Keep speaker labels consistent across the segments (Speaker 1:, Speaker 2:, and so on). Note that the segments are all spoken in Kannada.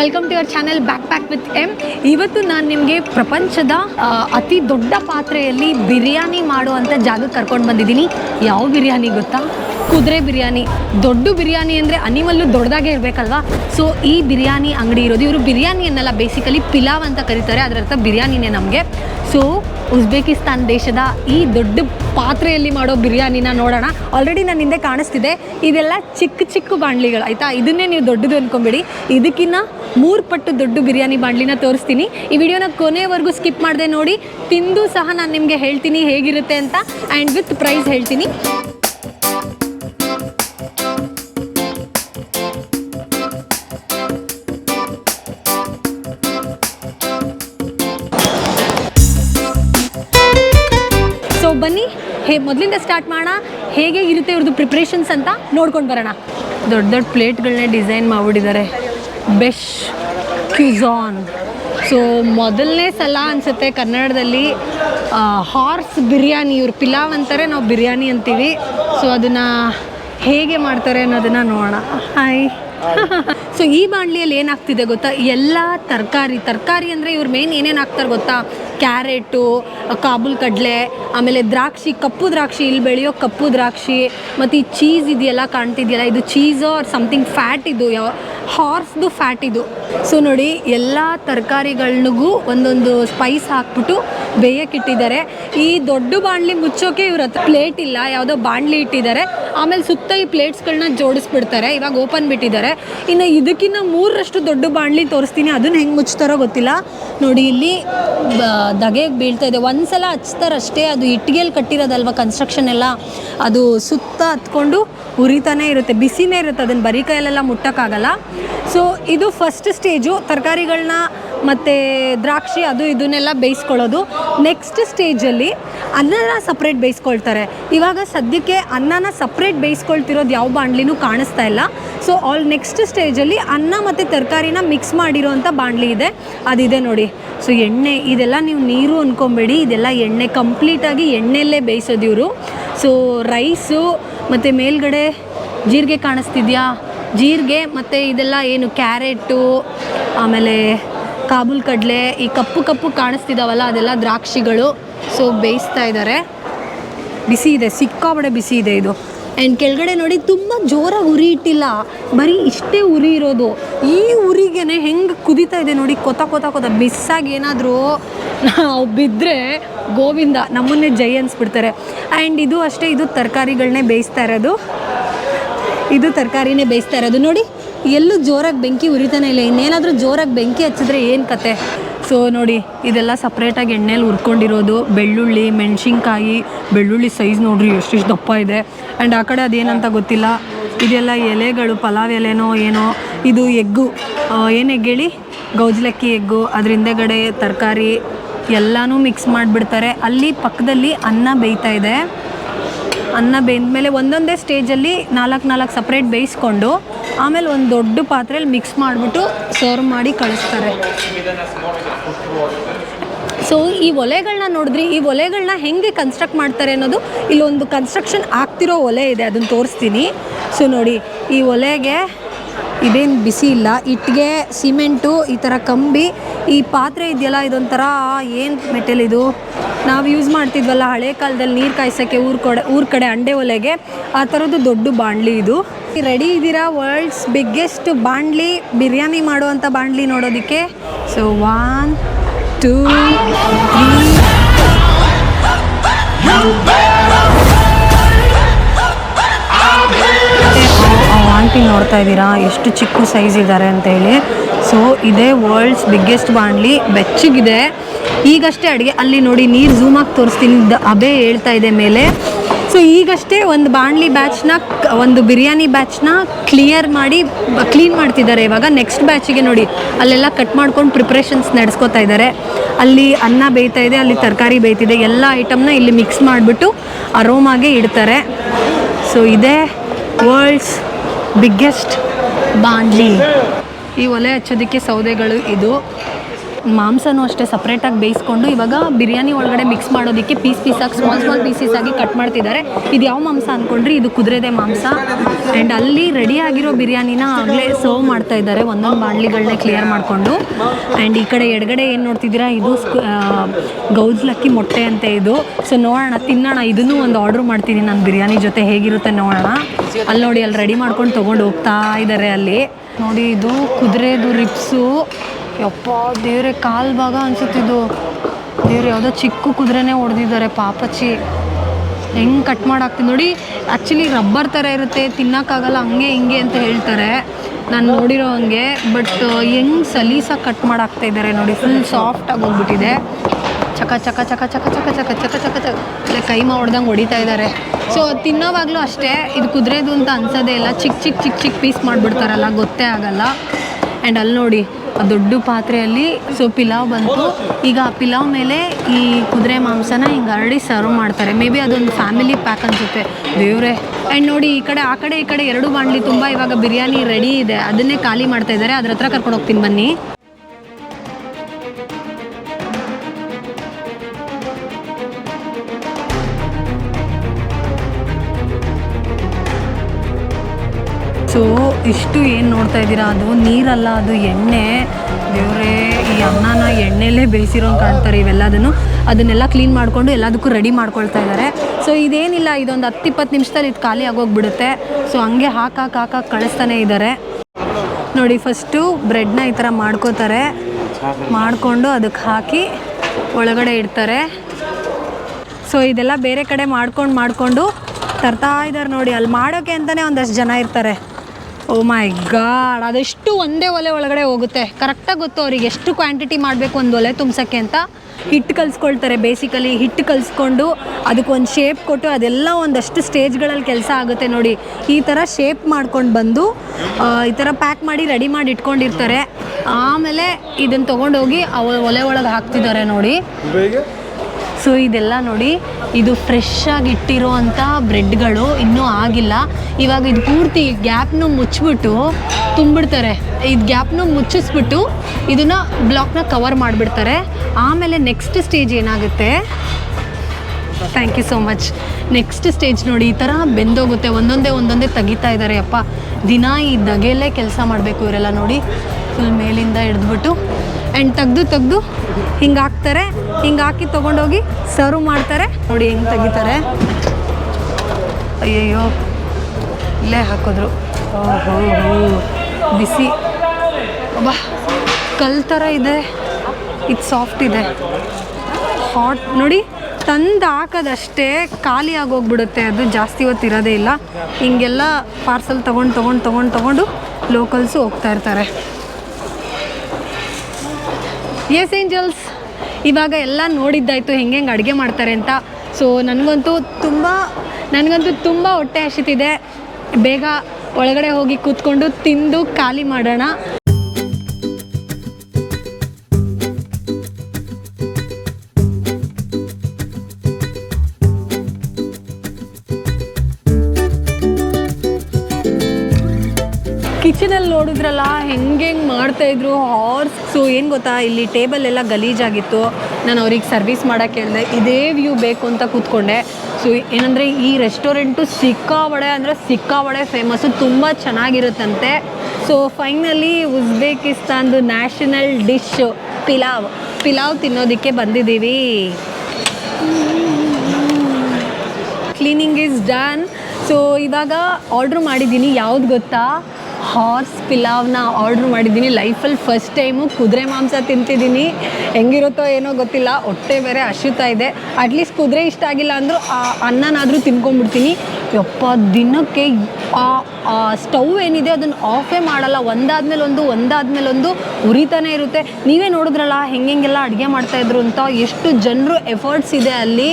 Speaker 1: Welcome to your channel back pack with M ಇವತ್ತು ನಾನು ನಿಮಗೆ ಪ್ರಪಂಚದ ಅತಿ ದೊಡ್ಡ ಪಾತ್ರೆಯಲ್ಲಿ ಬಿರಿಯಾನಿ ಮಾಡುವಂಥ ಜಾಗಕ್ಕೆ ಕರ್ಕೊಂಡು ಬಂದಿದ್ದೀನಿ. ಯಾವ ಬಿರಿಯಾನಿ ಗೊತ್ತಾ? ಕುದುರೆ ಬಿರಿಯಾನಿ. ದೊಡ್ಡ ಬಿರಿಯಾನಿ ಅಂದರೆ ಅನಿಮಲ್ಲು ದೊಡ್ಡದಾಗೆ ಇರಬೇಕಲ್ವಾ? ಸೊ ಈ ಬಿರಿಯಾನಿ ಅಂಗಡಿ ಇರೋದು. ಇವರು ಬಿರಿಯಾನಿಯನ್ನೆಲ್ಲ ಬೇಸಿಕಲಿ ಪಿಲಾವ್ ಅಂತ ಕರೀತಾರೆ. ಅದರರ್ಥ ಬಿರಿಯಾನಿನೇ ನಮಗೆ. ಸೊ ಉಜ್ಬೇಕಿಸ್ತಾನ್ ದೇಶದ ಈ ದೊಡ್ಡ ಪಾತ್ರೆಯಲ್ಲಿ ಮಾಡೋ ಬಿರಿಯಾನಿನ ನೋಡೋಣ. ಆಲ್ರೆಡಿ ನನ್ನ ಹಿಂದೆ ಕಾಣಿಸ್ತಿದೆ. ಇದೆಲ್ಲ ಚಿಕ್ಕ ಚಿಕ್ಕ ಬಾಣಲಿಗಳು, ಆಯಿತಾ? ಇದನ್ನೇ ನೀವು ದೊಡ್ಡದು ಅಂದ್ಕೊಂಬೇಡಿ ಇದಕ್ಕಿನ್ನ ಮೂರು ಪಟ್ಟು ದೊಡ್ಡ ಬಿರಿಯಾನಿ ಬಾಣಲಿನ ತೋರಿಸ್ತೀನಿ. ಈ ವಿಡಿಯೋನ ಕೊನೆವರೆಗೂ ಸ್ಕಿಪ್ ಮಾಡದೆ ನೋಡಿ. ತಿಂದು ಸಹ ನಾನು ನಿಮಗೆ ಹೇಳ್ತೀನಿ ಹೇಗಿರುತ್ತೆ ಅಂತ. ಆ್ಯಂಡ್ ವಿತ್ ಪ್ರೈಸ್ ಹೇಳ್ತೀನಿ. ಹೇ, ಮೊದಲಿಂದ ಸ್ಟಾರ್ಟ್ ಮಾಡೋಣ ಹೇಗೆ ಇರುತ್ತೆ ಇವ್ರದ್ದು ಪ್ರಿಪ್ರೇಷನ್ಸ್ ಅಂತ ನೋಡ್ಕೊಂಡು ಬರೋಣ. ದೊಡ್ಡ ದೊಡ್ಡ ಪ್ಲೇಟ್ಗಳನ್ನೇ ಡಿಸೈನ್ ಮಾಡಿಬಿಟ್ಟಿದ್ದಾರೆ ಬೆಶ್ ಕ್ಯೂಝಾನ್ ಸೊ ಮೊದಲನೇ ಸಲ ಅನಿಸುತ್ತೆ ಕನ್ನಡದಲ್ಲಿ ಹಾರ್ಸ್ ಬಿರಿಯಾನಿ ಇವ್ರು ಪಿಲಾವ್ ಅಂತಾರೆ, ನಾವು ಬಿರಿಯಾನಿ ಅಂತೀವಿ. ಸೊ ಅದನ್ನು ಹೇಗೆ ಮಾಡ್ತಾರೆ ಅನ್ನೋದನ್ನು ನೋಡೋಣ. ಹಾಯ್ ಸೊ ಈ ಬಾಣಲಿಯಲ್ಲಿ ಏನಾಗ್ತಿದೆ ಗೊತ್ತಾ? ಎಲ್ಲ ತರಕಾರಿ ತರಕಾರಿ ಅಂದರೆ ಇವ್ರು ಮೇನ್ ಏನೇನು ಹಾಕ್ತಾರೆ ಗೊತ್ತಾ? ಕ್ಯಾರೆಟು ಕಾಬೂಲ್ ಕಡಲೆ, ಆಮೇಲೆ ದ್ರಾಕ್ಷಿ, ಕಪ್ಪು ದ್ರಾಕ್ಷಿ, ಇಲ್ಲಿ ಬೆಳೆಯೋ ಕಪ್ಪು ದ್ರಾಕ್ಷಿ, ಮತ್ತು ಈ ಚೀಸ್ ಇದೆಯಲ್ಲ ಕಾಣ್ತಿದೆಯಲ್ಲ, ಇದು ಚೀಸ್ ಆರ್ ಸಮಥಿಂಗ್ ಫ್ಯಾಟ್ ಇದು ಯಾವ ಹಾರ್ಸ್ದು ಫ್ಯಾಟ್ ಇದು. ಸೊ ನೋಡಿ, ಎಲ್ಲ ತರಕಾರಿಗಳಿಗೂ ಒಂದೊಂದು ಸ್ಪೈಸ್ ಹಾಕ್ಬಿಟ್ಟು ಬೇಯಕ್ಕಿಟ್ಟಿದ್ದಾರೆ ಈ ದೊಡ್ಡ ಬಾಣಲಿ ಮುಚ್ಚೋಕೆ ಇವ್ರ ಹತ್ರ ಪ್ಲೇಟ್ ಇಲ್ಲ, ಯಾವುದೋ ಬಾಣಲಿ ಇಟ್ಟಿದ್ದಾರೆ. ಆಮೇಲೆ ಸುತ್ತ ಈ ಪ್ಲೇಟ್ಸ್ಗಳನ್ನ ಜೋಡಿಸ್ಬಿಡ್ತಾರೆ, ಇವಾಗ ಓಪನ್ ಬಿಟ್ಟಿದ್ದಾರೆ. ಇನ್ನು ಇದಕ್ಕಿಂತ ಮೂರರಷ್ಟು ದೊಡ್ಡ ಬಾಣಲಿ ತೋರಿಸ್ತೀನಿ, ಅದನ್ನ ಹೆಂಗೆ ಮುಚ್ತಾರೋ ಗೊತ್ತಿಲ್ಲ. ನೋಡಿ, ಇಲ್ಲಿ ದಗೆಗೆ ಬೀಳ್ತಾ ಇದೆ. ಒಂದ್ಸಲ ಹಚ್ತಾರಷ್ಟೇ, ಅದು ಇಟ್ಟಿಗೆಯಲ್ಲಿ ಕಟ್ಟಿರೋದಲ್ವ ಕನ್ಸ್ಟ್ರಕ್ಷನ್ ಎಲ್ಲ? ಅದು ಸುತ್ತ ಹತ್ಕೊಂಡು ಉರಿತಾನೆ ಇರುತ್ತೆ, ಬಿಸಿನೇ ಇರುತ್ತೆ, ಅದನ್ನು ಬರೀ ಕೈಯಲ್ಲೆಲ್ಲ ಮುಟ್ಟೋಕ್ಕಾಗಲ್ಲ. ಸೊ ಇದು ಫಸ್ಟ್ ಸ್ಟೇಜು ತರಕಾರಿಗಳನ್ನ ಮತ್ತು ದ್ರಾಕ್ಷಿ ಅದು ಇದನ್ನೆಲ್ಲ ಬೇಯಿಸ್ಕೊಳ್ಳೋದು. ನೆಕ್ಸ್ಟ್ ಸ್ಟೇಜಲ್ಲಿ ಅನ್ನನ ಸಪ್ರೇಟ್ ಬೇಯಿಸ್ಕೊಳ್ತಾರೆ. ಇವಾಗ ಸದ್ಯಕ್ಕೆ ಅನ್ನನ ಸಪ್ರೇಟ್ ಬೇಯಿಸ್ಕೊಳ್ತಿರೋದು ಯಾವ ಬಾಣಲಿನೂ ಕಾಣಿಸ್ತಾ ಇಲ್ಲ. ಸೊ ಆಲ್ ನೆಕ್ಸ್ಟ್ ಸ್ಟೇಜಲ್ಲಿ ಅನ್ನ ಮತ್ತು ತರಕಾರಿನ ಮಿಕ್ಸ್ ಮಾಡಿರೋಂಥ ಬಾಣಲಿ ಇದೆ. ಅದಿದೆ ನೋಡಿ. ಸೊ ಎಣ್ಣೆ, ಇದೆಲ್ಲ ನೀವು ನೀರು ಅಂದ್ಕೊಬೇಡಿ ಇದೆಲ್ಲ ಎಣ್ಣೆ ಕಂಪ್ಲೀಟಾಗಿ ಎಣ್ಣೆಯಲ್ಲೇ ಬೇಯಿಸೋದು ಇವರು. ಸೊ ರೈಸು ಮತ್ತು ಮೇಲ್ಗಡೆ ಜೀರಿಗೆ ಕಾಣಿಸ್ತಿದ್ಯಾ? ಜೀರಿಗೆ, ಮತ್ತು ಇದೆಲ್ಲ ಏನು ಕ್ಯಾರೆಟು, ಆಮೇಲೆ ಕಾಬೂಲ್ ಕಡಲೆ, ಈ ಕಪ್ಪು ಕಪ್ಪು ಕಾಣಿಸ್ತಿದಾವಲ್ಲ ಅದೆಲ್ಲ ದ್ರಾಕ್ಷಿಗಳು. ಸೊ ಬೇಯಿಸ್ತಾ ಇದ್ದಾರೆ ಬಿಸಿ ಇದೆ ಸಿಕ್ಕಾಬಡೆ ಬಿಸಿ ಇದೆ ಇದು. ಆ್ಯಂಡ್ ಕೆಳಗಡೆ ನೋಡಿ ತುಂಬ ಜೋರಾಗಿ ಉರಿ ಇಟ್ಟಿಲ್ಲ. ಬರೀ ಇಷ್ಟೇ ಉರಿ ಇರೋದು. ಈ ಉರಿಗೆನೆ ಹೆಂಗೆ ಕುದೀತಾ ಇದೆ ನೋಡಿ, ಕೊತ ಕೊತ ಕೊತ. ಮಿಸ್ಸಾಗಿ ಏನಾದರೂ ನಾವು ಬಿದ್ದರೆ ಗೋವಿಂದ ನಮ್ಮನ್ನೇ ಜೈ ಅನ್ಸ್ಬಿಡ್ತಾರೆ. ಆ್ಯಂಡ್ ಇದು ಅಷ್ಟೇ, ಇದು ತರಕಾರಿಗಳನ್ನೇ ಬೇಯಿಸ್ತಾ ಇರೋದು. ಇದು ತರಕಾರಿನೇ ಬೇಯಿಸ್ತಾ ಇರೋದು. ನೋಡಿ, ಎಲ್ಲೂ ಜೋರಾಗಿ ಬೆಂಕಿ ಉರಿತಾನೆ ಇಲ್ಲ. ಇನ್ನೇನಾದರೂ ಜೋರಾಗಿ ಬೆಂಕಿ ಹಚ್ಚಿದ್ರೆ ಏನು ಕತೆ? ಸೊ ನೋಡಿ, ಇದೆಲ್ಲ ಸಪ್ರೇಟಾಗಿ ಎಣ್ಣೆಲಿ ಹುರ್ಕೊಂಡಿರೋದು. ಬೆಳ್ಳುಳ್ಳಿ, ಮೆಣಸಿನ್ಕಾಯಿ, ಬೆಳ್ಳುಳ್ಳಿ ಸೈಜ್ ನೋಡ್ರಿ ಎಷ್ಟೆಷ್ಟು ದಪ್ಪ ಇದೆ. ಆ್ಯಂಡ್ ಆ ಕಡೆ ಅದೇನಂತ ಗೊತ್ತಿಲ್ಲ. ಇದೆಲ್ಲ ಎಲೆಗಳು, ಪಲಾವ್ ಎಲೆನೋ ಏನೋ. ಇದು ಎಗ್ಗು. ಏನು ಎಗ್ ಹೇಳಿ? ಗೌಜ್ಲಕ್ಕಿ ಎಗ್ಗು. ಅದ್ರ ಹಿಂದೆಗಡೆ ತರಕಾರಿ ಎಲ್ಲನೂ ಮಿಕ್ಸ್ ಮಾಡಿಬಿಡ್ತಾರೆ. ಅಲ್ಲಿ ಪಕ್ಕದಲ್ಲಿ ಅನ್ನ ಬೇಯ್ತಾ ಇದೆ. ಅನ್ನ ಬೆಂದಮೇಲೆ ಒಂದೊಂದೇ ಸ್ಟೇಜಲ್ಲಿ ನಾಲ್ಕು ನಾಲ್ಕು ಸಪ್ರೇಟ್ ಬೇಯಿಸ್ಕೊಂಡು ಆಮೇಲೆ ಒಂದು ದೊಡ್ಡ ಪಾತ್ರೆಯಲ್ಲಿ ಮಿಕ್ಸ್ ಮಾಡಿಬಿಟ್ಟು ಸರ್ವ್ ಮಾಡಿ ಕಳಿಸ್ತಾರೆ. ಸೊ ಈ ಒಲೆಗಳನ್ನ ನೋಡಿದ್ರಿ, ಈ ಒಲೆಗಳನ್ನ ಹೆಂಗೆ ಕನ್ಸ್ಟ್ರಕ್ಟ್ ಮಾಡ್ತಾರೆ ಅನ್ನೋದು ಇಲ್ಲೊಂದು ಕನ್ಸ್ಟ್ರಕ್ಷನ್ ಆಗ್ತಿರೋ ಒಲೆ ಇದೆ, ಅದನ್ನು ತೋರಿಸ್ತೀನಿ. ಸೊ ನೋಡಿ, ಈ ಒಲೆಗೆ ಇದೇನು ಬಿಸಿ ಇಲ್ಲ. ಇಟ್ಟಿಗೆ ಸಿಮೆಂಟು, ಈ ಥರ ಕಂಬಿ, ಈ ಪಾತ್ರೆ ಇದೆಯಲ್ಲ, ಇದೊಂಥರ ಏನು ಮೆಟಲ್ ಇದು? ನಾವು ಯೂಸ್ ಮಾಡ್ತಿದ್ವಲ್ಲ, ಹಳೆ ಕಾಲದಲ್ಲಿ ನೀರು ಕಾಯಿಸೋಕ್ಕೆ ಊರ ಕಡೆ ಊರ ಕಡೆ ಅಂಡೆ ಒಲೆಗೆ, ಆ ಥರದ್ದು ದೊಡ್ಡ ಬಾಣಲಿ ಇದು. ರೆಡಿ ಇದ್ದೀರಾ ವರ್ಲ್ಡ್ಸ್ ಬಿಗ್ಗೆಸ್ಟ್ ಬಾಣಲಿ? ಬಿರಿಯಾನಿ ಮಾಡುವಂಥ ಬಾಣಲಿ ನೋಡೋದಕ್ಕೆ? ಸೊ ಒನ್ ಟೂ ಆಂಟಿ ನೋಡ್ತಾ ಇದ್ದೀರಾ? ಎಷ್ಟು ಚಿಕ್ಕ ಸೈಜ್ ಇದ್ದಾರೆ ಅಂತ ಹೇಳಿ. ಸೊ ಇದೇ ವರ್ಲ್ಡ್ಸ್ ಬಿಗ್ಗೆಸ್ಟ್ ಬಾಣ್ಲಿ ಬೆಚ್ಚಗಿದೆ. ಈಗಷ್ಟೇ ಅಡುಗೆ, ಅಲ್ಲಿ ನೋಡಿ ನೀರು ಝೂಮ್ ಆಗಿ ತೋರಿಸ್ತೀನಿ. ಅಬೆ ಹೇಳ್ತಾ ಇದೆ ಮೇಲೆ. ಸೊ ಈಗಷ್ಟೇ ಒಂದು ಬಾಂಡ್ಲಿ ಬ್ಯಾಚ್ನ ಒಂದು ಬಿರಿಯಾನಿ ಬ್ಯಾಚ್ನ ಕ್ಲಿಯರ್ ಮಾಡಿ ಕ್ಲೀನ್ ಮಾಡ್ತಿದ್ದಾರೆ. ಇವಾಗ ನೆಕ್ಸ್ಟ್ ಬ್ಯಾಚಿಗೆ ನೋಡಿ, ಅಲ್ಲೆಲ್ಲ ಕಟ್ ಮಾಡ್ಕೊಂಡು ಪ್ರಿಪ್ರೇಷನ್ಸ್ ನಡೆಸ್ಕೊತಾ ಇದ್ದಾರೆ. ಅಲ್ಲಿ ಅನ್ನ ಬೇಯ್ತಾ ಇದೆ, ಅಲ್ಲಿ ತರಕಾರಿ ಬೇಯ್ತಿದೆ. ಎಲ್ಲ ಐಟಮ್ನ ಇಲ್ಲಿ ಮಿಕ್ಸ್ ಮಾಡಿಬಿಟ್ಟು ಅರೋಮಾಗೆ ಇಡ್ತಾರೆ. ಸೊ ಇದೇ ವರ್ಲ್ಡ್ಸ್ ಬಿಗ್ಗೆಸ್ಟ್ ಬಾಂಡ್ಲಿ ಈ ಒಲೆ ಹಚ್ಚೋದಕ್ಕೆ ಸೌದೆಗಳು ಇದು. ಮಾಂಸನೂ ಅಷ್ಟೇ ಸಪ್ರೇಟಾಗಿ ಬೇಯಿಸ್ಕೊಂಡು ಇವಾಗ ಬಿರಿಯಾನಿ ಒಳಗಡೆ ಮಿಕ್ಸ್ ಮಾಡೋದಕ್ಕೆ ಪೀಸ್ ಪೀಸಾಗಿ ಸ್ಮಾಲ್ ಸ್ಮಾಲ್ ಪೀಸಸ್ ಆಗಿ ಕಟ್ ಮಾಡ್ತಿದ್ದಾರೆ. ಇದು ಯಾವ ಮಾಂಸ ಅಂದ್ಕೊಂಡ್ರಿ ಇದು ಕುದುರೆದೆ ಮಾಂಸ. ಆ್ಯಂಡ್ ಅಲ್ಲಿ ರೆಡಿ ಆಗಿರೋ ಬಿರಿಯಾನಿನ ಆಗಲೇ ಸರ್ವ್ ಮಾಡ್ತಾ ಇದ್ದಾರೆ. ಒಂದೊಂದು ಬಾಣಲಿಗಳನ್ನೇ ಕ್ಲಿಯರ್ ಮಾಡಿಕೊಂಡು. ಆ್ಯಂಡ್ ಈ ಕಡೆ ಎಡಗಡೆ ಏನು ನೋಡ್ತಿದ್ದೀರಾ? ಇದು ಗೌಜ್ಲಕ್ಕಿ ಮೊಟ್ಟೆ ಅಂತ ಇದು. ಸೊ ನೋಡೋಣ, ತಿನ್ನೋಣ. ಇದನ್ನು ಒಂದು ಆರ್ಡ್ರ್ ಮಾಡ್ತೀನಿ ನಾನು. ಬಿರಿಯಾನಿ ಜೊತೆ ಹೇಗಿರುತ್ತೆ ನೋಡೋಣ. ಅಲ್ಲಿ ನೋಡಿ, ಅಲ್ಲಿ ರೆಡಿ ಮಾಡ್ಕೊಂಡು ತೊಗೊಂಡು ಹೋಗ್ತಾ ಇದ್ದಾರೆ ಅಲ್ಲಿ. ನೋಡಿ, ಇದು ಕುದುರೆದು ರಿಪ್ಸು ಯಪ್ಪ, ದೇವ್ರೆ, ಕಾಲು ಭಾಗ ಅನ್ಸುತ್ತಿದ್ದು ದೇವ್ರೆ, ಯಾವುದೋ ಚಿಕ್ಕ ಕುದುರೆನೇ ಹೊಡೆದಿದ್ದಾರೆ, ಪಾಪಚ್ಚಿ. ಹೆಂಗೆ ಕಟ್ ಮಾಡಾಕ್ತೀನಿ ನೋಡಿ. ಆ್ಯಕ್ಚುಲಿ ರಬ್ಬರ್ ಥರ ಇರುತ್ತೆ, ತಿನ್ನೋಕ್ಕಾಗಲ್ಲ, ಹಂಗೆ ಹಿಂಗೆ ಅಂತ ಹೇಳ್ತಾರೆ. ನಾನು ನೋಡಿರೋ ಹಂಗೆ ಬಟ್ ಹೆಂಗ್ ಸಲೀಸಾಗಿ ಕಟ್ ಮಾಡಾಕ್ತಾ ಇದ್ದಾರೆ ನೋಡಿ. ಫುಲ್ ಸಾಫ್ಟಾಗಿ ಹೋಗ್ಬಿಟ್ಟಿದೆ. ಚಕ ಚಕ ಚಕ ಚಕ ಚಕ ಚಕ ಚಕ ಚಕ ಚಕ ಕೈ ಕೈಮ ಹೊಡೆದಂಗೆ ಹೊಡಿತಾ ಇದ್ದಾರೆ. ಸೊ ತಿನ್ನೋವಾಗಲೂ ಅಷ್ಟೇ, ಇದು ಕುದುರೆದು ಅಂತ ಅನ್ಸೋದೇ ಇಲ್ಲ. ಚಿಕ್ಕ ಚಿಕ್ಕ ಚಿಕ್ಕ ಚಿಕ್ಕ ಪೀಸ್ ಮಾಡಿಬಿಡ್ತಾರಲ್ಲ, ಗೊತ್ತೇ ಆಗಲ್ಲ. ಆ್ಯಂಡ್ ಅಲ್ಲಿ ನೋಡಿ ದೊಡ್ಡ ಪಾತ್ರೆಯಲ್ಲಿ ಸೊ ಪಿಲಾವ್ ಬಂತು. ಈಗ ಆ ಪಿಲಾವ್ ಮೇಲೆ ಈ ಕುದುರೆ ಮಾಂಸನ ಹಿಂಗೆ ಹರಡಿ ಸರ್ವ್ ಮಾಡ್ತಾರೆ. ಮೇ ಬಿ ಅದೊಂದು ಫ್ಯಾಮಿಲಿ ಪ್ಯಾಕ್ ಅನ್ಸುತ್ತೆ. ದೇವ್ರೆ. ಆ್ಯಂಡ್ ನೋಡಿ ಈ ಕಡೆ, ಆ ಕಡೆ, ಈ ಕಡೆ ಎರಡು ಬಾಣಲಿ ತುಂಬ ಇವಾಗ ಬಿರಿಯಾನಿ ರೆಡಿ ಇದೆ. ಅದನ್ನೇ ಖಾಲಿ ಮಾಡ್ತಾ ಇದ್ದಾರೆ. ಅದ್ರ ಹತ್ರ ಕರ್ಕೊಂಡು ಹೋಗ್ತೀನಿ ಬನ್ನಿ. ಸೊ, ಇಷ್ಟು ಏನು ನೋಡ್ತಾ ಇದ್ದೀರಾ? ಅದು ನೀರಲ್ಲ, ಅದು ಎಣ್ಣೆ. ದೇವರೇ, ಈ ಅನ್ನನ ಎಣ್ಣೆಲೇ ಬೇಯಿಸಿರೋ ಕಾಣ್ತಾರೆ ಇವೆಲ್ಲದನ್ನು. ಅದನ್ನೆಲ್ಲ ಕ್ಲೀನ್ ಮಾಡಿಕೊಂಡು ಎಲ್ಲದಕ್ಕೂ ರೆಡಿ ಮಾಡ್ಕೊಳ್ತಾ ಇದ್ದಾರೆ. ಸೊ, ಇದೇನಿಲ್ಲ, ಇದೊಂದು ಹತ್ತು ಇಪ್ಪತ್ತು ನಿಮಿಷದಲ್ಲಿ ಇದು ಖಾಲಿ ಆಗೋಗ್ಬಿಡುತ್ತೆ. ಸೊ, ಹಂಗೆ ಹಾಕಾ ಹಾಕಾಕ್ ಕಳಿಸ್ತಾನೆ ಇದ್ದಾರೆ. ನೋಡಿ ಫಸ್ಟು ಬ್ರೆಡ್ನ ಈ ಥರ ಮಾಡ್ಕೋತಾರೆ. ಮಾಡಿಕೊಂಡು ಅದಕ್ಕೆ ಹಾಕಿ ಒಳಗಡೆ ಇಡ್ತಾರೆ. ಸೊ, ಇದೆಲ್ಲ ಬೇರೆ ಕಡೆ ಮಾಡ್ಕೊಂಡು, ಮಾಡಿಕೊಂಡು ತರ್ತಾ ಇದ್ದಾರೆ ನೋಡಿ. ಅಲ್ಲಿ ಮಾಡೋಕ್ಕೆ ಅಂತಲೇ ಒಂದಷ್ಟು ಜನ ಇರ್ತಾರೆ. ಓ ಮೈ ಗಾಡ್ ಅದೆಷ್ಟು ಒಂದೇ ಒಲೆ ಒಳಗಡೆ ಹೋಗುತ್ತೆ. ಕರೆಕ್ಟಾಗಿ ಗೊತ್ತು ಅವ್ರಿಗೆ ಎಷ್ಟು ಕ್ವಾಂಟಿಟಿ ಮಾಡಬೇಕು ಒಂದು ಒಲೆ ತುಂಬಿಸೋಕ್ಕೆ ಅಂತ. ಹಿಟ್ಟು ಕಲಿಸ್ಕೊಳ್ತಾರೆ ಬೇಸಿಕಲಿ ಹಿಟ್ಟು ಕಲಿಸ್ಕೊಂಡು ಅದಕ್ಕೊಂದು ಶೇಪ್ ಕೊಟ್ಟು ಅದೆಲ್ಲ ಒಂದಷ್ಟು ಸ್ಟೇಜ್ಗಳಲ್ಲಿ ಕೆಲಸ ಆಗುತ್ತೆ ನೋಡಿ. ಈ ಥರ ಶೇಪ್ ಮಾಡ್ಕೊಂಡು ಬಂದು ಈ ಥರ ಪ್ಯಾಕ್ ಮಾಡಿ ರೆಡಿ ಮಾಡಿ ಇಟ್ಕೊಂಡಿರ್ತಾರೆ. ಆಮೇಲೆ ಇದನ್ನು ತೊಗೊಂಡೋಗಿ ಅವ ಒಲೆ ಒಳಗೆ ಹಾಕ್ತಿದ್ದಾರೆ ನೋಡಿ. ಸೊ ಇದೆಲ್ಲ ನೋಡಿ, ಇದು ಫ್ರೆಶ್ ಆಗಿ ಇಟ್ಟಿರೋ ಬ್ರೆಡ್ಗಳು ಇನ್ನೂ ಆಗಿಲ್ಲ. ಇವಾಗ ಇದು ಪೂರ್ತಿ ಗ್ಯಾಪ್ನು ಮುಚ್ಚಿಬಿಟ್ಟು ತುಂಬಿಡ್ತಾರೆ. ಇದು ಗ್ಯಾಪ್ನು ಮುಚ್ಚಿಸ್ಬಿಟ್ಟು ಇದನ್ನು ಬ್ಲಾಕ್ನ ಕವರ್ ಮಾಡಿಬಿಡ್ತಾರೆ. ಆಮೇಲೆ ನೆಕ್ಸ್ಟ್ ಸ್ಟೇಜ್ ಏನಾಗುತ್ತೆ? Thank you so much next stage ನೋಡಿ, ಈ ಥರ ಬೆಂದೋಗುತ್ತೆ. ಒಂದೊಂದೇ ಒಂದೊಂದೇ ತೆಗಿತಾ ಇದ್ದಾರೆ ಅಪ್ಪ, ದಿನ ಈ ದಗೆಯಲ್ಲೇ ಕೆಲಸ ಮಾಡಬೇಕು ಇವರೆಲ್ಲ ನೋಡಿ. ಫುಲ್ ಮೇಲಿಂದ ಹಿಡಿದ್ಬಿಟ್ಟು. ಆ್ಯಂಡ್ ತೆಗ್ದು ತೆಗ್ದು ಹಿಂಗೆ ಹಾಕ್ತಾರೆ. ಹಿಂಗೆ ಹಾಕಿ ತೊಗೊಂಡೋಗಿ ಸರ್ವ್ ಮಾಡ್ತಾರೆ. ನೋಡಿ ಹೆಂಗೆ ತೆಗಿತಾರೆ. ಅಯ್ಯಯ್ಯೋ, ಇಲ್ಲೇ ಹಾಕಿದ್ರು. ಓಹೋ, ಬಿಸಿ. ಬಾ ಕಲ್ ಥರ ಇದೆ. ಇದು ಸಾಫ್ಟ್ ಇದೆ. ಹಾಟ್ ನೋಡಿ, ತಂದು ಹಾಕೋದಷ್ಟೇ ಖಾಲಿ ಆಗೋಗ್ಬಿಡುತ್ತೆ. ಅದು ಜಾಸ್ತಿ ಹೊತ್ತು ಇರೋದೇ ಇಲ್ಲ. ಹಿಂಗೆಲ್ಲ ಪಾರ್ಸಲ್ ತೊಗೊಂಡು ತೊಗೊಂಡು ತೊಗೊಂಡು ತೊಗೊಂಡು ಲೋಕಲ್ಸು ಹೋಗ್ತಾ ಇರ್ತಾರೆ. ಎಸ್ ಏಂಜಲ್ಸ್ ಇವಾಗ ಎಲ್ಲ ನೋಡಿದ್ದಾಯಿತು, ಹೆಂಗೆ ಹೆಂಗೆ ಅಡುಗೆ ಮಾಡ್ತಾರೆ ಅಂತ. ಸೊ ನನಗಂತೂ ತುಂಬ ನನಗಂತೂ ತುಂಬ ಹೊಟ್ಟೆ ಹಸಿತಿದೆ. ಬೇಗ ಒಳಗಡೆ ಹೋಗಿ ಕೂತ್ಕೊಂಡು ತಿಂದು ಖಾಲಿ ಮಾಡೋಣ. ಕಿಚನಲ್ಲಿ ನೋಡಿದ್ರಲ್ಲ, ಹೆಂಗೆ ಹೆಂಗೆ ಮಾಡ್ತಾಯಿದ್ರು ಹಾರ್ಸ್ ಸೊ ಏನು ಗೊತ್ತಾ? ಇಲ್ಲಿ ಟೇಬಲ್ ಎಲ್ಲ ಗಲೀಜಾಗಿತ್ತು. ನಾನು ಅವ್ರಿಗೆ ಸರ್ವಿಸ್ ಮಾಡೋಕ್ಕೆ ಹೇಳಿದೆ, ಇದೇ ವ್ಯೂ ಬೇಕು ಅಂತ ಕೂತ್ಕೊಂಡೆ. ಸೊ ಏನಂದರೆ ಈ ರೆಸ್ಟೋರೆಂಟು ಸಿಕ್ಕಾವಡೆ ಅಂದರೆ ಸಿಕ್ಕಾವಡೆ ಫೇಮಸ್ಸು ತುಂಬ ಚೆನ್ನಾಗಿರುತ್ತಂತೆ. ಸೊ ಫೈನಲಿ ಉಜ್ಬೇಕಿಸ್ತಾನ್ದು ನ್ಯಾಷನಲ್ ಡಿಶ್ ಪಿಲಾವ್ ಪಿಲಾವ್ ತಿನ್ನೋದಕ್ಕೆ ಬಂದಿದ್ದೀವಿ. ಕ್ಲೀನಿಂಗ್ ಈಸ್ ಡನ್ ಸೊ ಇವಾಗ ಆರ್ಡ್ರ್ ಮಾಡಿದ್ದೀನಿ. ಯಾವ್ದು ಗೊತ್ತಾ? ಹಾರ್ಸ್ ಪಿಲಾವ್ನ ಆರ್ಡ್ರ್ ಮಾಡಿದ್ದೀನಿ. ಲೈಫಲ್ಲಿ ಫಸ್ಟ್ ಟೈಮು ಕುದುರೆ ಮಾಂಸ ತಿಂತಿದ್ದೀನಿ. ಹೆಂಗಿರುತ್ತೋ ಏನೋ ಗೊತ್ತಿಲ್ಲ. ಹೊಟ್ಟೆ ಬೇರೆ ಹಸಿತಾ ಇದೆ. ಅಟ್ಲೀಸ್ಟ್ ಕುದುರೆ ಇಷ್ಟ ಆಗಿಲ್ಲ ಅಂದರೂ ಆ ಅನ್ನನಾದರೂ ತಿನ್ಕೊಂಡ್ಬಿಡ್ತೀನಿ. ಯಪ್ಪ, ದಿನಕ್ಕೆ ಆ ಸ್ಟವ್ ಏನಿದೆ ಅದನ್ನು ಆಫೇ ಮಾಡಲ್ಲ. ಒಂದಾದ್ಮೇಲೆ ಒಂದು ಒಂದಾದ್ಮೇಲೆ ಒಂದು ಉರಿತಾನೆ ಇರುತ್ತೆ. ನೀವೇ ನೋಡಿದ್ರಲ್ಲ ಹೆಂಗೆಲ್ಲ ಅಡುಗೆ ಮಾಡ್ತಾಯಿದ್ರು ಅಂತ. ಎಷ್ಟು ಜನರು ಎಫರ್ಟ್ಸ್ ಇದೆ ಅಲ್ಲಿ.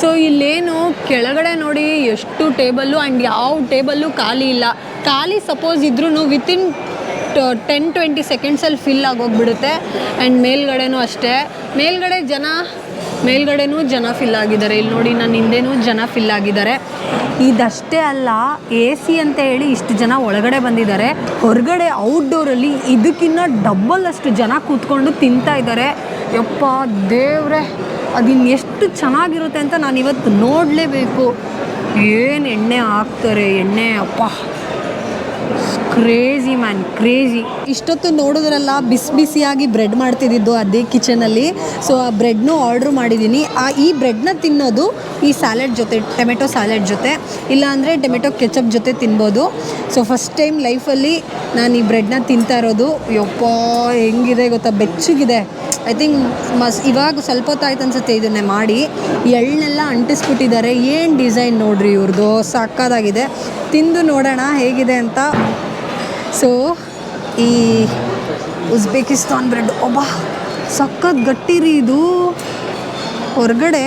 Speaker 1: ಸೊ ಇಲ್ಲೇನು ಕೆಳಗಡೆ ನೋಡಿ ಎಷ್ಟು ಟೇಬಲ್ಲು ಆ್ಯಂಡ್ ಯಾವ ಟೇಬಲ್ಲು ಖಾಲಿ ಇಲ್ಲ. ಖಾಲಿ ಸಪೋಸ್ ಇದ್ರೂ ವಿತಿನ್ ಟೆನ್ ಟ್ವೆಂಟಿ ಸೆಕೆಂಡ್ಸಲ್ಲಿ ಫಿಲ್ ಆಗೋಗ್ಬಿಡುತ್ತೆ. ಆ್ಯಂಡ್ ಮೇಲ್ಗಡೆನೂ ಅಷ್ಟೇ. ಮೇಲ್ಗಡೆ ಜನ, ಮೇಲ್ಗಡೆನೂ ಜನ ಫಿಲ್ ಆಗಿದ್ದಾರೆ. ಇಲ್ಲಿ ನೋಡಿ ನನ್ನ ಹಿಂದೆನೂ ಜನ ಫಿಲ್ ಆಗಿದ್ದಾರೆ. ಇದಷ್ಟೇ ಅಲ್ಲ ಎ ಸಿ ಅಂತ ಹೇಳಿ ಇಷ್ಟು ಜನ ಒಳಗಡೆ ಬಂದಿದ್ದಾರೆ. ಹೊರಗಡೆ ಔಟ್ಡೋರಲ್ಲಿ ಇದಕ್ಕಿಂತ ಡಬ್ಬಲ್ ಅಷ್ಟು ಜನ ಕೂತ್ಕೊಂಡು ತಿಂತಾ ಇದ್ದಾರೆ. ಯಪ್ಪ ದೇವ್ರೆ. ಅದಿನ್ನು ಎಷ್ಟು ಚೆನ್ನಾಗಿರುತ್ತೆ ಅಂತ ನಾನು ಇವತ್ತು ನೋಡಲೇಬೇಕು. ಏನು ಎಣ್ಣೆ ಹಾಕ್ತಾರೆ ಎಣ್ಣೆ ಅಪ್ಪ. ಕ್ರೇಜಿ ಮ್ಯಾನ್ ಕ್ರೇಜಿ ಇಷ್ಟೊತ್ತು ನೋಡಿದ್ರಲ್ಲ, ಬಿಸಿ ಬಿಸಿಯಾಗಿ ಬ್ರೆಡ್ ಮಾಡ್ತಿದ್ದಿದ್ದು ಅದೇ ಕಿಚನಲ್ಲಿ ಸೊ ಆ ಬ್ರೆಡ್ನು ಆರ್ಡ್ರ್ ಮಾಡಿದ್ದೀನಿ. ಆ, ಈ ಬ್ರೆಡ್ನ ತಿನ್ನೋದು ಈ ಸ್ಯಾಲೆಡ್ ಜೊತೆ, ಟೊಮೆಟೊ ಸ್ಯಾಲೆಡ್ ಜೊತೆ. ಇಲ್ಲಾಂದರೆ ಟೊಮೆಟೊ ಕೆಚಪ್ ಜೊತೆ ತಿನ್ಬೋದು. ಸೊ ಫಸ್ಟ್ ಟೈಮ್ ಲೈಫಲ್ಲಿ ನಾನು ಈ ಬ್ರೆಡ್ನ ತಿಂತಾ ಇರೋದು. ಯಪ್ಪ, ಹೆಂಗಿದೆ ಗೊತ್ತಾ? ಬೆಚ್ಚಗಿದೆ. ಐ ಥಿಂಕ್ ಮಸ್, ಇವಾಗ ಸ್ವಲ್ಪ ಹೊತ್ತಾಯ್ತು ಅನ್ಸುತ್ತೆ ಇದನ್ನೇ ಮಾಡಿ. ಎಳ್ಳನ್ನೆಲ್ಲ ಅಂಟಿಸ್ಬಿಟ್ಟಿದ್ದಾರೆ. ಏನು ಡಿಸೈನ್ ನೋಡ್ರಿ ಇವ್ರದ್ದು ಸಕ್ಕದಾಗಿದೆ ತಿಂದು ನೋಡೋಣ ಹೇಗಿದೆ ಅಂತ ಸೊ ಈ ಉಜ್ಬೇಕಿಸ್ತಾನ್ ಬ್ರೆಡ್ ಒಬ್ಬ ಸಖತ್ ಗಟ್ಟಿ ರೀ ಇದು. ಹೊರಗಡೆ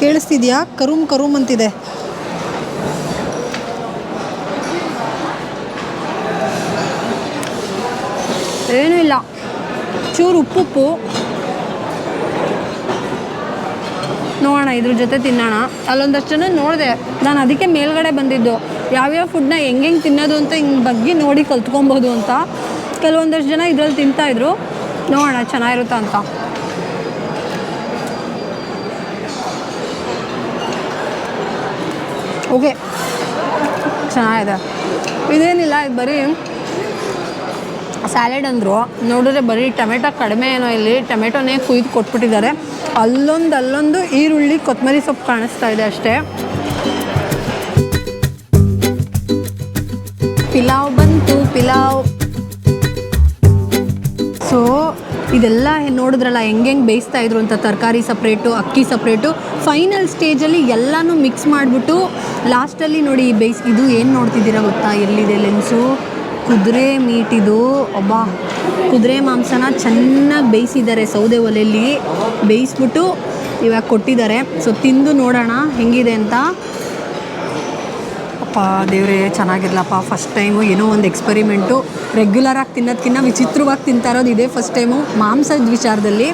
Speaker 1: ಕೇಳಿಸ್ತಿದ್ಯಾ? ಕರುಮ್ ಕರುಮ್ ಅಂತಿದೆ. ಏನೂ ಇಲ್ಲ. ಚೂರು ಉಪ್ಪುಪ್ಪು ನೋಡೋಣ, ಇದ್ರ ಜೊತೆ ತಿನ್ನೋಣ. ಅಲ್ಲೊಂದಷ್ಟು ಜನ ನೋಡಿದೆ, ನಾನು ಅದಕ್ಕೆ ಮೇಲ್ಗಡೆ ಬಂದಿದ್ದು. ಯಾವ್ಯಾವ ಫುಡ್ನ ಹೆಂಗೆ ಹೆಂಗೆ ತಿನ್ನೋದು ಅಂತ ಹಿಂಗೆ ಬಗ್ಗೆ ನೋಡಿ ಕಲ್ತ್ಕೊಬೋದು ಅಂತ. ಕೆಲವೊಂದಷ್ಟು ಜನ ಇದ್ರಲ್ಲಿ ತಿಂತಾಯಿದ್ರು ನೋಡೋಣ, ಚೆನ್ನಾಗಿರುತ್ತಾ ಅಂತ. ಓಕೆ ಚೆನ್ನಾಗಿದೆ. ಇದೇನಿಲ್ಲ, ಇದು ಬರೀ ಸ್ಯಾಲೆಡ್ ಅಂದರು. ನೋಡಿದ್ರೆ ಬರೀ ಟೊಮೆಟೊ ಕಡಿಮೆ ಏನೋ ಇಲ್ಲಿ ಟೊಮೆಟೊನೇ ಕುಯ್ದು ಕೊಟ್ಬಿಟ್ಟಿದ್ದಾರೆ. ಅಲ್ಲೊಂದು ಅಲ್ಲೊಂದು ಈರುಳ್ಳಿ ಕೊತ್ತಂಬರಿ ಸೊಪ್ಪು ಕಾಣಿಸ್ತಾ ಇದೆ ಅಷ್ಟೇ. ಪಿಲಾವ್ ಬಂತು, ಪಿಲಾವ್. ಸೊ ಇದೆಲ್ಲ ನೋಡಿದ್ರಲ್ಲ, ಹೆಂಗೆ ಹೆಂಗೆ ಬೇಯಿಸ್ತಾ ಇದ್ರು ಅಂತ, ತರಕಾರಿ ಸಪ್ರೇಟು ಅಕ್ಕಿ ಸಪ್ರೇಟು ಫೈನಲ್ ಸ್ಟೇಜಲ್ಲಿ ಎಲ್ಲನೂ ಮಿಕ್ಸ್ ಮಾಡಿಬಿಟ್ಟು ಲಾಸ್ಟಲ್ಲಿ ನೋಡಿ ಬೇಯಿಸ್, ಇದು ಏನು ನೋಡ್ತಿದ್ದೀರಾ ಗೊತ್ತಾ? ಎಲ್ಲಿದೆ ಲೆನ್ಸು ಕುದುರೆ ಮೀಟಿದು ಒಬ್ಬ ಕುದುರೆ ಮಾಂಸನ ಚೆನ್ನಾಗಿ ಬೇಯಿಸಿದ್ದಾರೆ ಸೌದೆ ಒಲೆಯಲ್ಲಿ. ಬೇಯಿಸ್ಬಿಟ್ಟು ಇವಾಗ ಕೊಟ್ಟಿದ್ದಾರೆ. ಸೊ ತಿಂದು ನೋಡೋಣ ಹೆಂಗಿದೆ ಅಂತ. ಅಪ್ಪ ದೇವ್ರೆ, ಚೆನ್ನಾಗಿರ್ಲಪ್ಪ. ಫಸ್ಟ್ ಟೈಮು ಏನೋ ಒಂದು ಎಕ್ಸ್ಪೆರಿಮೆಂಟು ರೆಗ್ಯುಲರಾಗಿ ತಿನ್ನೋದಕ್ಕಿಂತ ವಿಚಿತ್ರವಾಗಿ ತಿಂತಾ ಇರೋದು ಇದೇ ಫಸ್ಟ್ ಟೈಮು ಮಾಂಸದ ವಿಚಾರದಲ್ಲಿ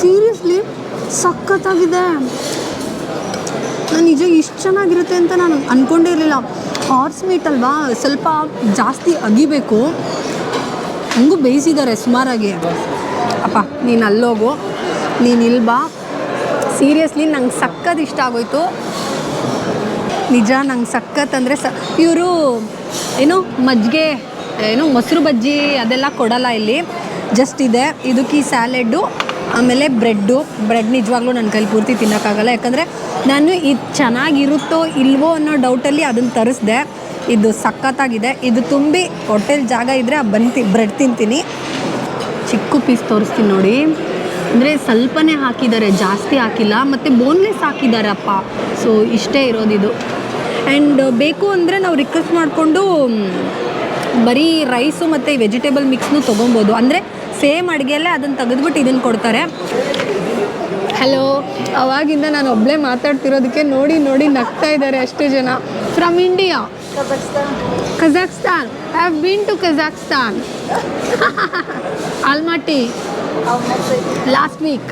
Speaker 1: ಸೀರಿಯಸ್ಲಿ ಸಖತ್ತಾಗಿದೆ ನಾನು ನಿಜ ಇಷ್ಟು ಚೆನ್ನಾಗಿರುತ್ತೆ ಅಂತ ನಾನು ಅಂದ್ಕೊಂಡೇ ಇರಲಿಲ್ಲ. ಹಾರ್ಸ್ ಮೀಟ್ ಅಲ್ವಾ? ಸ್ವಲ್ಪ ಜಾಸ್ತಿ ಅಗಿಬೇಕು. ಹಂಗೂ ಬೇಯಿಸಿದ್ದಾರೆ ಸುಮಾರಾಗಿ. ಅಪ್ಪ, ನೀನು ಅಲ್ಲೋಗು. ನೀನು ಇಲ್ಲಿ ಬಾ. ಸೀರಿಯಸ್ಲಿ ನಂಗೆ ಸಖತ್ ಇಷ್ಟ ಆಗೋಯ್ತು. ನಿಜ, ನಂಗೆ ಸಖತ್ ಅಂದರೆ ಸ ಇವರು ಏನು ಮಜ್ಜಿಗೆ, ಏನು ಮೊಸರು ಬಜ್ಜಿ ಅದೆಲ್ಲ ಕೊಡಲ್ಲ ಇಲ್ಲಿ. ಜಸ್ಟ್ ಇದೆ. ಇದಕ್ಕೆ ಈ ಸ್ಯಾಲೆಡ್ಡು ಆಮೇಲೆ ಬ್ರೆಡ್ಡು, ಬ್ರೆಡ್ ನಿಜವಾಗ್ಲೂ ನನ್ನ ಕೈಲಿ ಪೂರ್ತಿ ತಿನ್ನೋಕ್ಕಾಗಲ್ಲ. ಯಾಕಂದರೆ ನಾನು ಇದು ಚೆನ್ನಾಗಿರುತ್ತೋ ಇಲ್ವೋ ಅನ್ನೋ ಡೌಟಲ್ಲಿ ಅದನ್ನು ತರಿಸ್ದೆ. ಇದು ಸಖತ್ತಾಗಿದೆ. ಇದು ತುಂಬಿ ಹೋಟೆಲ್ ಜಾಗ ಇದ್ದರೆ ಬಂತಿ ಬ್ರೆಡ್ ತಿಂತೀನಿ. ಚಿಕ್ಕ ಪೀಸ್ ತೋರಿಸ್ತೀನಿ ನೋಡಿ. ಅಂದರೆ ಸ್ವಲ್ಪನೇ ಹಾಕಿದ್ದಾರೆ, ಜಾಸ್ತಿ ಹಾಕಿಲ್ಲ, ಮತ್ತು ಬೋನ್ಲೆಸ್ ಹಾಕಿದ್ದಾರಪ್ಪ ಸೊ ಇಷ್ಟೇ ಇರೋದಿದು. ಆ್ಯಂಡ್ ಬೇಕು ಅಂದರೆ ನಾವು ರಿಕ್ವೆಸ್ಟ್ ಮಾಡಿಕೊಂಡು ಬರೀ ರೈಸು ಮತ್ತು ವೆಜಿಟೇಬಲ್ ಮಿಕ್ಸ್ನು ತೊಗೊಬೋದು. ಅಂದರೆ ಸೇಮ್ ಅಡುಗೆಯಲ್ಲೇ ಅದನ್ನು ತೆಗೆದ್ಬಿಟ್ಟು ಇದನ್ನು ಕೊಡ್ತಾರೆ. ಹಲೋ ಅವಾಗಿಂದ ನಾನು ಒಬ್ಬಳೇ ಮಾತಾಡ್ತಿರೋದಕ್ಕೆ ನೋಡಿ ನೋಡಿ ನಗ್ತಾ ಇದ್ದಾರೆ ಅಷ್ಟು ಜನ. From India Kazakhstan I have been to Kazakhstan Almaty last week.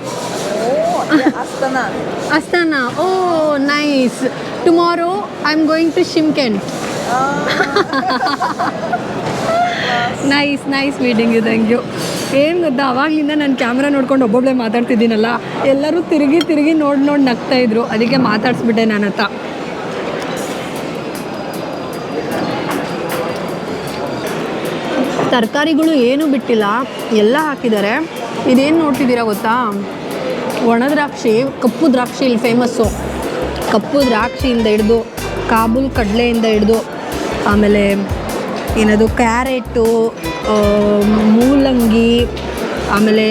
Speaker 1: Astana oh nice tomorrow I am going to Shymkent nice nice meeting you thank you ಏನು ಗೊತ್ತಾ, ಅವಾಗಲಿಂದ ನಾನು ಕ್ಯಾಮ್ರಾ ನೋಡ್ಕೊಂಡು ಒಬ್ಬೊಬ್ಬಳೆ ಮಾತಾಡ್ತಿದ್ದೀನಲ್ಲ, ಎಲ್ಲರೂ ತಿರುಗಿ ತಿರುಗಿ ನೋಡಿ ನೋಡಿ ನಗ್ತಾ ಇದ್ರು, ಅದಕ್ಕೆ ಮಾತಾಡಿಸ್ಬಿಟ್ಟೆ ನಾನು ತರಕಾರಿಗಳು ಏನೂ ಬಿಟ್ಟಿಲ್ಲ, ಎಲ್ಲ ಹಾಕಿದ್ದಾರೆ. ಇದೇನು ನೋಡ್ತಿದ್ದೀರಾ ಗೊತ್ತಾ? ಒಣ ದ್ರಾಕ್ಷಿ, ಕಪ್ಪು ದ್ರಾಕ್ಷಿ ಇಲ್ಲಿ ಫೇಮಸ್ಸು ಕಪ್ಪು ದ್ರಾಕ್ಷಿಯಿಂದ ಹಿಡಿದು, ಕಾಬೂಲ್ ಕಡಲೆಯಿಂದ ಹಿಡಿದು, ಆಮೇಲೆ ಏನದು, ಕ್ಯಾರೆಟು ಮೂಲಂಗಿ, ಆಮೇಲೆ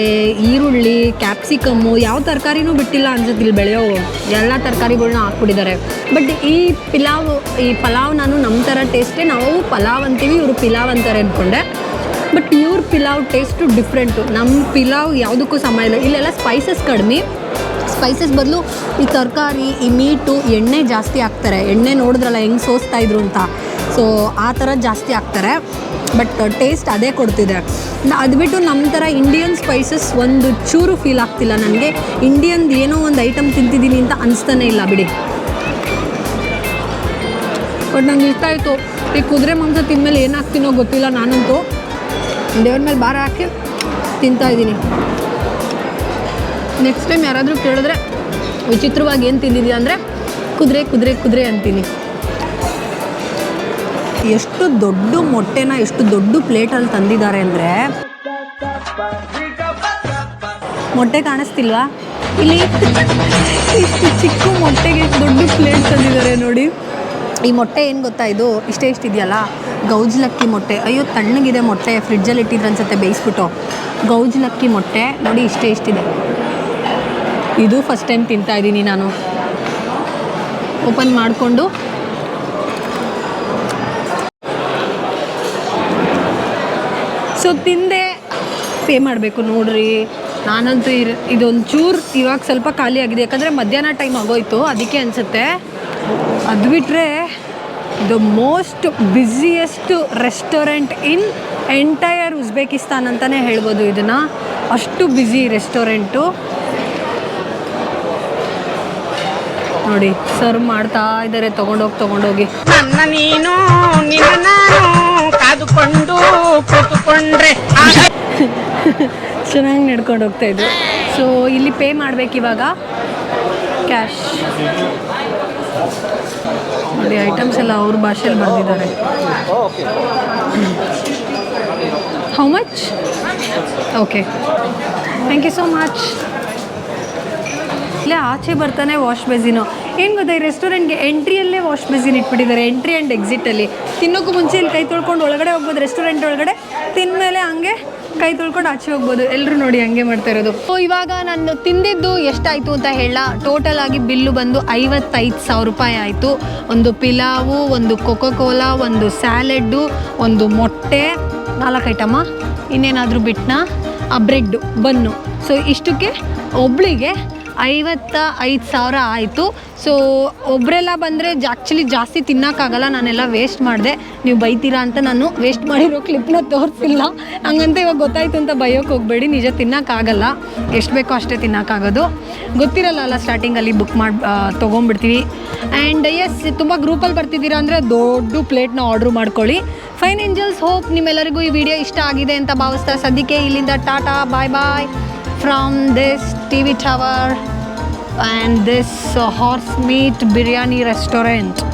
Speaker 1: ಈರುಳ್ಳಿ, ಕ್ಯಾಪ್ಸಿಕಮ್ಮು, ಯಾವ ತರಕಾರಿನೂ ಬಿಟ್ಟಿಲ್ಲ ಅನ್ಸುತ್ತೆ ಇಲ್ಲಿ ಬೆಳೆಯೋವು ಎಲ್ಲ ತರಕಾರಿಗಳ್ನ ಹಾಕ್ಬಿಟ್ಟಿದ್ದಾರೆ. ಬಟ್ ಈ ಪಿಲಾವ್, ಈ ಪಲಾವ್ ನಾನು ನಮ್ಮ ಥರ ಟೇಸ್ಟೇ ನಾವು ಪಲಾವ್ ಅಂತೀವಿ, ಇವರು ಪಿಲಾವ್ ಅಂತಾರೆ ಅಂದ್ಕೊಂಡೆ ಬಟ್ ಇವ್ರ ಪಿಲಾವ್ ಟೇಸ್ಟು ಡಿಫ್ರೆಂಟು ನಮ್ಮ ಪಿಲಾವ್ ಯಾವುದಕ್ಕೂ ಸಮ ಇಲ್ಲ. ಇಲ್ಲೆಲ್ಲ ಸ್ಪೈಸಸ್ ಕಡಿಮೆ. ಸ್ಪೈಸಸ್ ಬದಲು ಈ ತರಕಾರಿ, ಈ ಮೀಟು ಎಣ್ಣೆ ಜಾಸ್ತಿ ಹಾಕ್ತಾರೆ. ಎಣ್ಣೆ ನೋಡಿದ್ರಲ್ಲ, ಹೆಂಗೆ ಸೋಸ್ತಾ ಇದ್ರು ಅಂತ. ಸೊ ಆ ಥರ ಜಾಸ್ತಿ ಹಾಕ್ತಾರೆ. ಬಟ್ ಟೇಸ್ಟ್ ಅದೇ ಕೊಡ್ತಿದೆ. ಅದು ಬಿಟ್ಟು ನಮ್ಮ ಥರ ಇಂಡಿಯನ್ ಸ್ಪೈಸಸ್ ಒಂದು ಚೂರು ಫೀಲ್ ಆಗ್ತಿಲ್ಲ ನನಗೆ. ಇಂಡಿಯನ್ದು ಏನೋ ಒಂದು ಐಟಮ್ ತಿಂತಿದ್ದೀನಿ ಅಂತ ಅನಿಸ್ತಾನೆ ಇಲ್ಲ, ಬಿಡಿ. ಬಟ್ ನಂಗೆ ಇಷ್ಟ ಆಯಿತು. ಈ ಕುದುರೆ ಮಾಂಸ ತಿಂದಮೇಲೆ ಏನಾಗ್ತೀನೋ ಗೊತ್ತಿಲ್ಲ ನಾನಂತೂ. ದೇವ್ರ ಮೇಲೆ ಭಾರ ಹಾಕಿ ತಿಂತಾಯಿದ್ದೀನಿ ನೆಕ್ಸ್ಟ್ ಟೈಮ್ ಯಾರಾದರೂ ಕೇಳಿದ್ರೆ ವಿಚಿತ್ರವಾಗಿ ಏನು ತಿಂದಿದ್ಯಾ ಅಂದರೆ, ಕುದುರೆ ಕುದುರೆ ಕುದುರೆ ಅಂತೀನಿ. ಎಷ್ಟು ದೊಡ್ಡ ಮೊಟ್ಟೆನ ಎಷ್ಟು ದೊಡ್ಡ ಪ್ಲೇಟಲ್ಲಿ ತಂದಿದ್ದಾರೆ ಅಂದರೆ ಮೊಟ್ಟೆ ಕಾಣಿಸ್ತಿಲ್ವಾ? ಇಲ್ಲಿ ಚಿಕ್ಕ ಮೊಟ್ಟೆಗೆ ದೊಡ್ಡ ಪ್ಲೇಟ್ ತಂದಿದ್ದಾರೆ ನೋಡಿ. ಈ ಮೊಟ್ಟೆ ಏನು ಗೊತ್ತಾ ಇದು? ಇಷ್ಟೇ ಇಷ್ಟಿದೆಯಲ್ಲ? ಗೌಜ್ಲಕ್ಕಿ ಮೊಟ್ಟೆ. ಅಯ್ಯೋ, ತಣ್ಣಗಿದೆ ಮೊಟ್ಟೆ. ಫ್ರಿಡ್ಜಲ್ಲಿ ಇಟ್ಟಿದ್ರು ಅನ್ಸುತ್ತೆ, ಬೇಯಿಸ್ಬಿಟ್ಟು. ಗೌಜ್ಲಕ್ಕಿ ಮೊಟ್ಟೆ. ನೋಡಿ, ಇಷ್ಟೇ ಇಷ್ಟಿದೆ. ಇದು ಫಸ್ಟ್ ಟೈಮ್ ತಿಂತಾ ಇದ್ದೀನಿ ನಾನು. ಓಪನ್ ಮಾಡಿಕೊಂಡು ಸೊ ತಿಂದೆ. ಪೇ ಮಾಡಬೇಕು ನೋಡ್ರಿ. ನಾನಂತೂ ಇರ್ ಇದೊಂದು ಚೂರು ಇವಾಗ ಸ್ವಲ್ಪ ಖಾಲಿ ಆಗಿದೆ. ಯಾಕಂದರೆ ಮಧ್ಯಾಹ್ನ ಟೈಮ್ ಆಗೋಯ್ತು. ಅದಕ್ಕೆ ಅನಿಸುತ್ತೆ. ಅದು ಬಿಟ್ಟರೆ the most busiest restaurant in entire Uzbekistan ಅಂತಲೇ ಹೇಳ್ಬೋದು ಇದನ್ನು. ಅಷ್ಟು ಬ್ಯುಸಿ ರೆಸ್ಟೋರೆಂಟು. ನೋಡಿ, ಸರ್ವ್ ಮಾಡ್ತಾ ಇದ್ದಾರೆ ತೊಗೊಂಡೋಗಿ ತೊಗೊಂಡೋಗಿ.
Speaker 2: ನನ್ನ ನೀನು, ನಿನ್ನ ನಾನು. ಕಾದುಕೊಂಡು ಕೂತುಕೊಂಡ್ರೆ ಆಗ
Speaker 1: ಚೆನ್ನಾಗಿ ನಡ್ಕೊಂಡು ಹೋಗ್ತಾ ಇದ್ರು. ಸೊ ಇಲ್ಲಿ ಪೇ ಮಾಡ್ಬೇಕು ಇವಾಗ. ಕ್ಯಾಶ್ ನೋಡಿ ಐಟಮ್ಸ್ ಎಲ್ಲ ಅವ್ರ ಭಾಷೆಯಲ್ಲಿ ಬಂದಿದ್ದಾರೆ how much okay thank you so much ಇಲ್ಲೇ ಆಚೆ ಬರ್ತಾನೆ ವಾಶ್ ಬೇಸಿನು ಏನು ಗೊತ್ತಾ, ಈ ರೆಸ್ಟೋರೆಂಟ್ಗೆ ಎಂಟ್ರಿಯಲ್ಲೇ ವಾಶ್ ಮೆಷಿನ್ ಇಟ್ಬಿಟ್ಟಿದ್ದಾರೆ ಎಂಟ್ರಿ ಆ್ಯಂಡ್ ಎಕ್ಸಿಟಲ್ಲಿ ತಿನ್ನೋಕ್ಕೂ ಮುಂಚೆ ಇಲ್ಲಿ ಕೈ ತೊಳ್ಕೊಂಡು ಒಳಗಡೆ ಹೋಗ್ಬೋದು ರೆಸ್ಟೋರೆಂಟ್ ಒಳಗಡೆ. ತಿಂದಮೇಲೆ ಹಂಗೆ ಕೈ ತೊಳ್ಕೊಂಡು ಆಚೆ ಹೋಗ್ಬೋದು. ಎಲ್ಲರೂ ನೋಡಿ ಹಂಗೆ ಮಾಡ್ತಾ ಇರೋದು. ಸೊ ಇವಾಗ ನಾನು ತಿಂದಿದ್ದು ಎಷ್ಟಾಯಿತು ಅಂತ ಹೇಳ ಟೋಟಲ್ ಆಗಿ ಬಿಲ್ಲು ಬಂದು ಐವತ್ತೈದು ಸಾವಿರ ರೂಪಾಯಿ ಆಯಿತು. ಒಂದು ಪಿಲಾವು ಒಂದು ಕೊಕೋ ಕೋಲಾ ಒಂದು ಸ್ಯಾಲೆಡ್ಡು ಒಂದು ಮೊಟ್ಟೆ, ನಾಲ್ಕು ಐಟಮ್ಮ ಇನ್ನೇನಾದರೂ ಬಿಟ್ನಾ? ಆ ಬ್ರೆಡ್ಡು ಬನ್ನು. ಸೊ ಇಷ್ಟಕ್ಕೆ ಒಬ್ಳಿಗೆ ಐವತ್ತ ಐದು ಸಾವಿರ ಆಯಿತು. ಸೊ ಒಬ್ಬರೆಲ್ಲ ಬಂದರೆ ಆ್ಯಕ್ಚುಲಿ ಜಾಸ್ತಿ ತಿನ್ನೋಕ್ಕಾಗಲ್ಲ, ನಾನೆಲ್ಲ ವೇಸ್ಟ್ ಮಾಡಿದೆ. ನೀವು ಬೈತೀರಾ ಅಂತ ನಾನು ವೇಸ್ಟ್ ಮಾಡಿರೋ ಕ್ಲಿಪ್ನ ತೋರಿಸಿಲ್ಲ. ಹಂಗಂತ ಇವಾಗ ಗೊತ್ತಾಯ್ತು ಅಂತ ಬೈಯೋಕೆ ಹೋಗಬೇಡಿ, ನಿಜ ತಿನ್ನೋಕ್ಕಾಗಲ್ಲ. ಎಷ್ಟು ಬೇಕೋ ಅಷ್ಟೇ ತಿನ್ನೋಕ್ಕಾಗೋದು. ಗೊತ್ತಿರಲ್ಲ ಅಲ್ಲ ಸ್ಟಾರ್ಟಿಂಗಲ್ಲಿ ಬುಕ್ ಮಾಡಿ ತೊಗೊಂಡ್ಬಿಡ್ತೀವಿ. ಆ್ಯಂಡ್ ಎಸ್ ತುಂಬ ಗ್ರೂಪಲ್ಲಿ ಬರ್ತಿದ್ದೀರಾ ಅಂದರೆ ದೊಡ್ಡ ಪ್ಲೇಟ್ನ ಆರ್ಡ್ರ್ ಮಾಡ್ಕೊಳ್ಳಿ. ಫೈನ್ ಏಂಜಲ್ಸ್ ಹೋಪ್ ನಿಮ್ಮೆಲ್ಲರಿಗೂ ಈ ವಿಡಿಯೋ ಇಷ್ಟ ಆಗಿದೆ ಅಂತ ಭಾವಿಸ್ತಾ ಸದ್ಯಕ್ಕೆ ಇಲ್ಲಿಂದ ಟಾಟಾ ಬಾಯ್ ಬಾಯ್ from this TV tower and this uh, horse meat biryani restaurant.